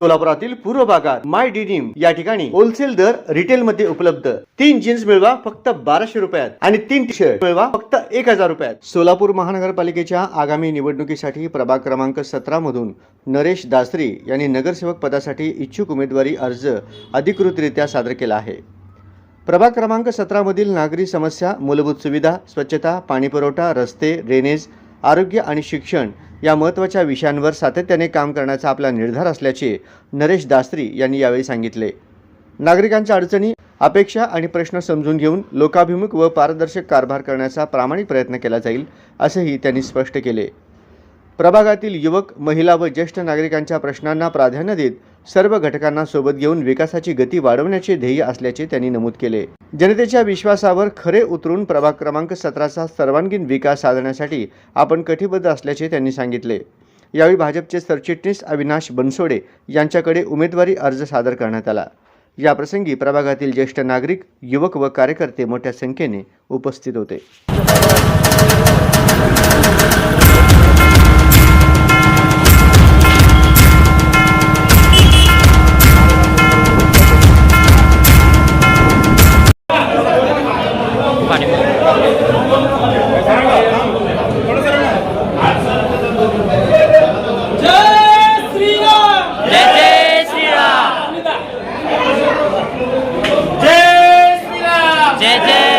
सोलापुरातील पूर्व भागात माय डिनिम या ठिकाणी होलसेल दर रिटेल मध्ये उपलब्ध. तीन जीन्स मिळवा फक्त बाराशे रुपयात आणि तीन टी शर्ट मिळवा फक्त एक हजार रुपयात. सोलापूर महानगरपालिकेच्या आगामी निवडणुकीसाठी प्रभाग क्रमांक सतरा मधून नरेश दासरी यांनी नगरसेवक पदासाठी इच्छुक उमेदवारी अर्ज अधिकृतरित्या सादर केला आहे. प्रभाग क्रमांक सतरामधील नागरी समस्या मूलभूत सुविधा स्वच्छता पाणीपुरवठा रस्ते ड्रेनेज आरोग्य आणि शिक्षण या महत्त्वाच्या विषयांवर सातत्याने काम करण्याचा आपला निर्धार असल्याचे नरेश दासरी यांनी यावेळी सांगितले. नागरिकांच्या अडचणी अपेक्षा आणि प्रश्न समजून घेऊन लोकाभिमुख व पारदर्शक कारभार करण्याचा प्रामाणिक प्रयत्न केला जाईल असंही त्यांनी स्पष्ट केले. प्रभागातील युवक महिला व ज्येष्ठ नागरिकांच्या प्रश्नांना प्राधान्य देत सर्व घटकांना सोबत घेऊन विकासाची गती वाढवण्याचे ध्येय असल्याचे त्यांनी नमूद केले. जनतेच्या विश्वासावर खरे उतरून प्रभाग क्रमांक सतराचा सर्वांगीण विकास साधण्यासाठी आपण कटिबद्ध असल्याचे त्यांनी सांगितले. यावेळी भाजपचे सरचिटणीस अविनाश बनसोडे यांच्याकडे उमेदवारी अर्ज सादर करण्यात आला. याप्रसंगी प्रभागातील ज्येष्ठ नागरिक युवक व कार्यकर्ते मोठ्या संख्येने उपस्थित होते. 많이 먹어요. 자, 스리랑! 네, 네. 제제